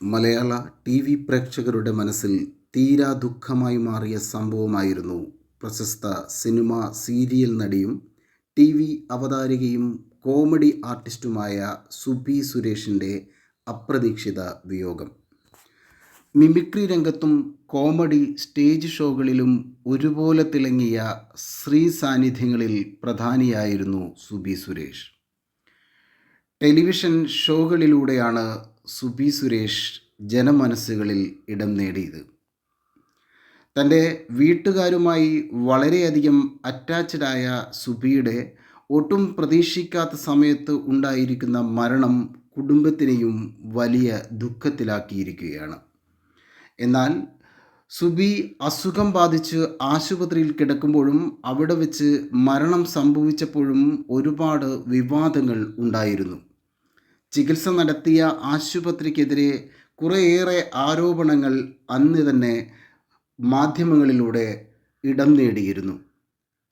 മലയാള T V പ്രേക്ഷകരുടെ മനസ്സിൽ തീരാ ദുഃഖമായി മാറിയ സംഭവമായിരുന്നു പ്രശസ്ത സിനിമ സീരിയൽ നടിയും ടി വി അവതാരകയും കോമഡി ആർട്ടിസ്റ്റുമായ സുബി സുരേഷിന്റെ അപ്രതീക്ഷിത വിയോഗം. മിമിക്രി രംഗത്തും കോമഡി സ്റ്റേജ് ഷോകളിലും ഒരുപോലെ തിളങ്ങിയ ശ്രീ സാന്നിധ്യങ്ങളിൽ പ്രധാനിയായിരുന്നു സുബി സുരേഷ്. ടെലിവിഷൻ ഷോകളിലൂടെയാണ് സുബി സുരേഷ് ജനമനസ്സുകളിൽ ഇടം നേടിയത്. തന്റെ വീട്ടുകാരുമായി വളരെയധികം അറ്റാച്ച്ഡായ സുബിയുടെ ഒട്ടും പ്രതീക്ഷിക്കാത്ത സമയത്ത് ഉണ്ടായിരിക്കുന്ന മരണം കുടുംബത്തിനെയും വലിയ ദുഃഖത്തിലാക്കിയിരിക്കുകയാണ്. എന്നാൽ സുബി അസുഖം ബാധിച്ച് ആശുപത്രിയിൽ കിടക്കുമ്പോഴും അവിടെ വെച്ച് മരണം സംഭവിച്ചപ്പോഴും ഒരുപാട് വിവാദങ്ങൾ ഉണ്ടായിരുന്നു. ചികിത്സ നടത്തിയ ആശുപത്രിക്കെതിരെ കുറേയേറെ ആരോപണങ്ങൾ അന്ന് തന്നെ മാധ്യമങ്ങളിലൂടെ ഇടം നേടിയിരുന്നു.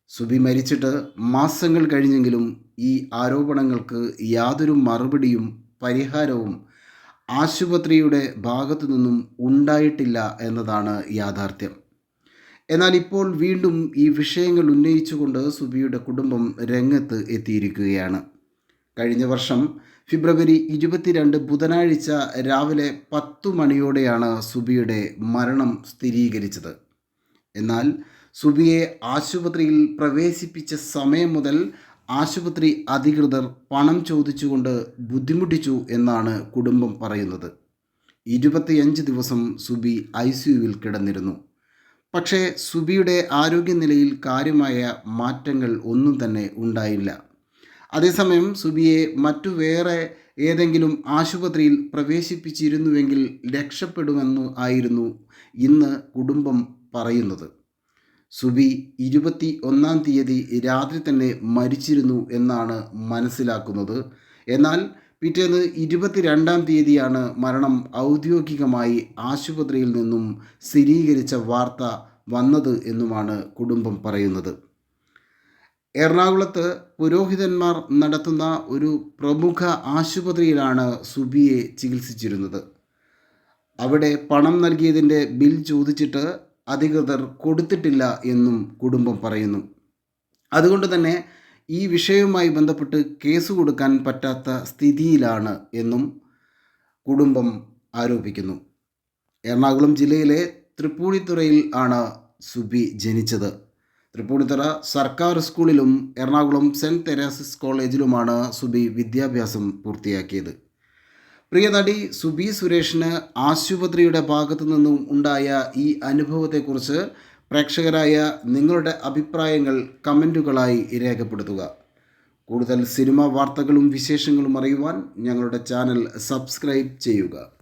സുബി മരിച്ചിട്ട് മാസങ്ങൾ കഴിഞ്ഞെങ്കിലും ഈ ആരോപണങ്ങൾക്ക് യാതൊരു മറുപടിയും പരിഹാരവും ആശുപത്രിയുടെ ഭാഗത്തു നിന്നും ഉണ്ടായിട്ടില്ല എന്നതാണ് യാഥാർത്ഥ്യം. എന്നാൽ ഇപ്പോൾ വീണ്ടും ഈ വിഷയങ്ങൾ ഉന്നയിച്ചുകൊണ്ട് സുബിയുടെ കുടുംബം രംഗത്ത് എത്തിയിരിക്കുകയാണ്. കഴിഞ്ഞ വർഷം ഫെബ്രുവരി ഇരുപത്തിരണ്ട് ബുധനാഴ്ച രാവിലെ പത്തു മണിയോടെയാണ് സുബിയുടെ മരണം സ്ഥിരീകരിച്ചത്. എന്നാൽ സുബിയെ ആശുപത്രിയിൽ പ്രവേശിപ്പിച്ച സമയം മുതൽ ആശുപത്രി അധികൃതർ പണം ചോദിച്ചുകൊണ്ട് ബുദ്ധിമുട്ടിച്ചു എന്നാണ് കുടുംബം പറയുന്നത്. ഇരുപത്തിയഞ്ച് ദിവസം സുബി ഐ സിയുവിൽ കിടന്നിരുന്നു. പക്ഷേ സുബിയുടെ ആരോഗ്യനിലയിൽ കാര്യമായ മാറ്റങ്ങൾ ഒന്നും തന്നെ ഉണ്ടായില്ല. അതേസമയം സുബിയെ മറ്റു വേറെ ഏതെങ്കിലും ആശുപത്രിയിൽ പ്രവേശിപ്പിച്ചിരുന്നുവെങ്കിൽ രക്ഷപ്പെടുമെന്ന് ആയിരുന്നു ഇന്ന് കുടുംബം പറയുന്നത്. സുബി ഇരുപത്തി ഒന്നാം തീയതി രാത്രി തന്നെ മരിച്ചിരുന്നു എന്നാണ് മനസ്സിലാക്കുന്നത്. എന്നാൽ പിറ്റേന്ന് ഇരുപത്തിരണ്ടാം തീയതിയാണ് മരണം ഔദ്യോഗികമായി ആശുപത്രിയിൽ നിന്നും സ്ഥിരീകരിച്ച വാർത്ത വന്നത് എന്നുമാണ് കുടുംബം പറയുന്നത്. എറണാകുളത്ത് പുരോഹിതന്മാർ നടത്തുന്ന ഒരു പ്രമുഖ ആശുപത്രിയിലാണ് സുബിയെ ചികിത്സിച്ചിരുന്നത്. അവിടെ പണം നൽകിയതിന്റെ ബിൽ ചോദിച്ചിട്ട് അധികൃതർ കൊടുത്തിട്ടില്ല എന്നും കുടുംബം പറയുന്നു. അതുകൊണ്ട് തന്നെ ഈ വിഷയവുമായി ബന്ധപ്പെട്ട് കേസ് കൊടുക്കാൻ പറ്റാത്ത സ്ഥിതിയിലാണ് എന്നും കുടുംബം ആരോപിക്കുന്നു. എറണാകുളം ജില്ലയിലെ തൃപ്പൂണിത്തുറയിൽ ആണ് സുബി ജനിച്ചത്. തൃപ്പൂണിത്തുറ സർക്കാർ സ്കൂളിലും എറണാകുളം സെന്റ് തെരേസസ് കോളേജിലുമാണ് സുബി വിദ്യാഭ്യാസം പൂർത്തിയാക്കിയത്. പ്രിയ നടി സുബി സുരേഷിന് ആശുപത്രിയുടെ ഭാഗത്തു നിന്നും ഉണ്ടായ ഈ അനുഭവത്തെക്കുറിച്ച് പ്രേക്ഷകരായ നിങ്ങളുടെ അഭിപ്രായങ്ങൾ കമന്റുകളായി രേഖപ്പെടുത്തുക. കൂടുതൽ സിനിമ വാർത്തകളും വിശേഷങ്ങളും അറിയുവാൻ ഞങ്ങളുടെ ചാനൽ സബ്സ്ക്രൈബ് ചെയ്യുക.